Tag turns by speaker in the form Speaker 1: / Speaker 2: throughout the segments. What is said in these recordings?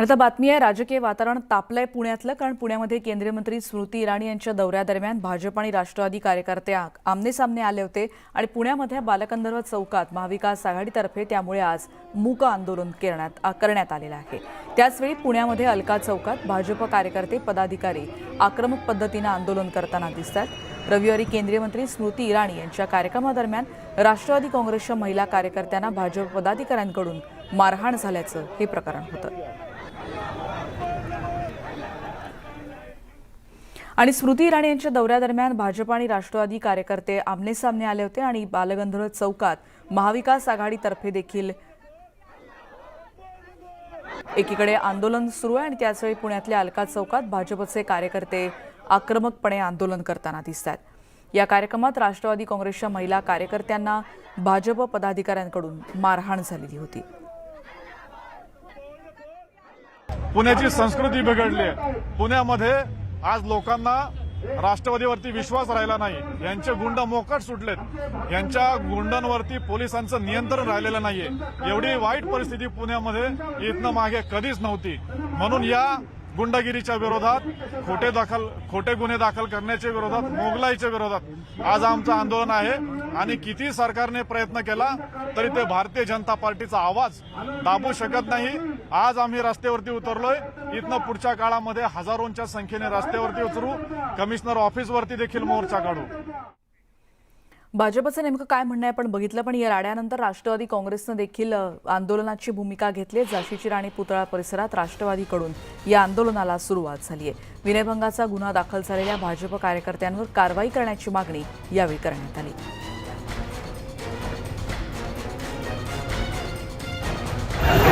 Speaker 1: आणि आता बातमी आहे राजकीय वातावरण तापलंय पुण्यातलं कारण पुण्यामध्ये केंद्रीय मंत्री स्मृती इराणी यांच्या दौऱ्यादरम्यान भाजप आणि राष्ट्रवादी कार्यकर्ते आमने सामने आले होते आणि पुण्यामध्ये बालकंधर्व चौकात महाविकास आघाडीतर्फे त्यामुळे आज मूक आंदोलन करण्यात करण्यात आलेलं आहे. त्याचवेळी पुण्यामध्ये अलका चौकात भाजप कार्यकर्ते पदाधिकारी आक्रमक पद्धतीनं आंदोलन करताना दिसतात. रविवारी केंद्रीय मंत्री स्मृती इराणी यांच्या कार्यक्रमादरम्यान राष्ट्रवादी काँग्रेसच्या महिला कार्यकर्त्यांना भाजप पदाधिकाऱ्यांकडून मारहाण झाल्याचं हे प्रकरण होतं. आणि स्मृती इराणी यांच्या दौऱ्यादरम्यान भाजप आणि राष्ट्रवादी कार्यकर्ते आमनेसामने आले होते आणि बालगंधर्व चौकात महाविकास आघाडीतर्फे देखील एकीकडे आंदोलन सुरू आहे आणि त्याचवेळी पुण्यातल्या अलका चौकात भाजपचे कार्यकर्ते आक्रमकपणे आंदोलन करताना दिसत आहेत या कार्यक्रमात राष्ट्रवादी काँग्रेसच्या महिला कार्यकर्त्यांना भाजप पदाधिकाऱ्यांकडून मारहाण झालेली होती.
Speaker 2: पुण्याची संस्कृती बिघडली. आहे पुण्यामध्ये आज लोकांना राष्ट्रवादीवरती विश्वास राहिला नाही. यांचे गुंड मोकट सुटलेत. यांच्या गुंडांवरती पोलिसांचं नियंत्रण राहिलेलं नाहीये. एवढी वाईट परिस्थिती पुण्यामध्ये इथनं मागे कधीच नव्हती. म्हणून या गुंडगिरीच्या विरोधात खोटे दाखल खोटे गुन्हे दाखल करण्याच्या विरोधात मोगलाईच्या विरोधात आज आमचं आंदोलन आहे. आणि किती सरकारने प्रयत्न केला तरी ते भारतीय जनता पार्टीचा आवाज दाबू शकत नाही. आज आम्ही रस्त्यावरती उतरलोय. इथनं पुढच्या काळामध्ये हजारोंच्या संख्येने रस्त्यावरती उतरू. कमिशनर ऑफिसवरती देखील मोर्चा काढू.
Speaker 1: भाजपचं नेमकं काय म्हणणं आहे? आपण बघितलं पण या राड्यानंतर राष्ट्रवादी काँग्रेसनं देखील आंदोलनाची भूमिका घेतली आहे झाशीची राणी पुतळा परिसरात राष्ट्रवादीकडून. या आंदोलनाला सुरुवात झाली आहे. विनयभंगाचा गुन्हा दाखल झालेल्या भाजप कार्यकर्त्यांवर कारवाई करण्याची मागणी यावेळी करण्यात आली.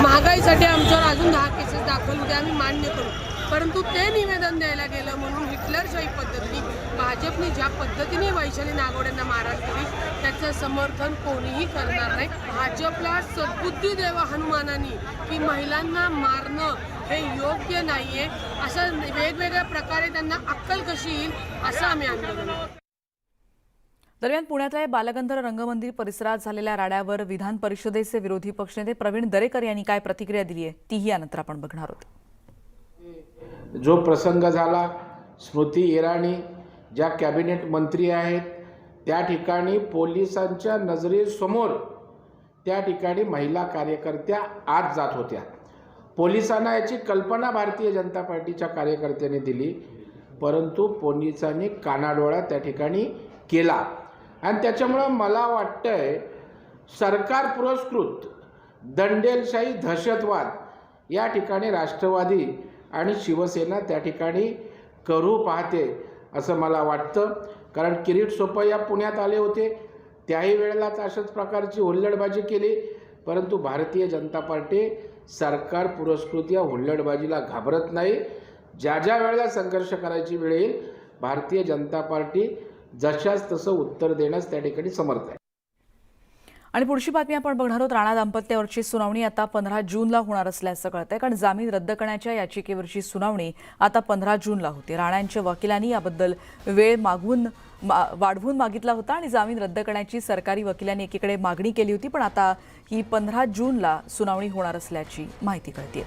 Speaker 3: महागाईसाठी आमच्यावर अजून दहा केसेस दाखल होते आम्ही मान्य करू. परंतु ते निवेदन द्यायला गेलं म्हणून हिटलरशाही पद्धतीने भाजपने ज्या पद्धतीने वैशाली नागोड्यांना मारहाण केली त्याचं समर्थन कोणीही करणार नाही. भाजपला सद्बुद्धी देवा हनुमानानी की महिलांना मारणं हे योग्य नाहीये. असं वेगवेगळ्या प्रकारे त्यांना अक्कल कशी येईल असं आम्ही आंदोलन
Speaker 1: दरम्यान पुण्यातल्या बालगंधर रंगमंदिर परिसरात झालेल्या राड्यावर विधान परिषदेचे विरोधी पक्षनेते प्रवीण दरेकर यांनी काय प्रतिक्रिया दिली आहे तीही यानंतर आपण बघणार आहोत.
Speaker 4: जो प्रसंग झाला स्मृती इराणी ज्या कॅबिनेट मंत्री आहेत त्या ठिकाणी पोलिसांच्या नजरेसमोर त्या ठिकाणी महिला कार्यकर्त्या आत जात होत्या. पोलिसांना याची कल्पना भारतीय जनता पार्टीच्या कार्यकर्त्यांनी दिली परंतु पोलिसांनी कानाडोळा त्या ठिकाणी केला. आणि त्याच्यामुळं मला वाटतंय सरकार पुरस्कृत दंडेलशाही दहशतवाद या ठिकाणी राष्ट्रवादी आणि शिवसेना त्या ठिकाणी करू पाहते असं मला वाटतं. कारण किरीट सोपय्या पुण्यात आले होते. त्याही वेळेला तर अशाच प्रकारची हुल्लडबाजी केली. परंतु भारतीय जनता पार्टी सरकार पुरस्कृत या हुल्लडबाजीला घाबरत नाही. ज्या ज्या वेळेला संघर्ष करायची वेळ येईल भारतीय जनता पार्टी जशाच तसं उत्तर देण्यास त्या ठिकाणी समर्थ आहे.
Speaker 1: आणि पुढची बातमी आपण बघणार आहोत. राणा दाम्पत्यावरची सुनावणी आता पंधरा जूनला होणार असल्याचं कळतंय. कारण जामीन रद्द करण्याच्या याचिकेवरची सुनावणी आता पंधरा जूनला होती. राणांच्या वकिलांनी याबद्दल वेळ मागवून मा- वाढवून मागितला होता आणि जामीन रद्द करण्याची सरकारी वकिलांनी एकीकडे मागणी केली होती पण आता ही पंधरा जूनला सुनावणी होणार असल्याची माहिती कळते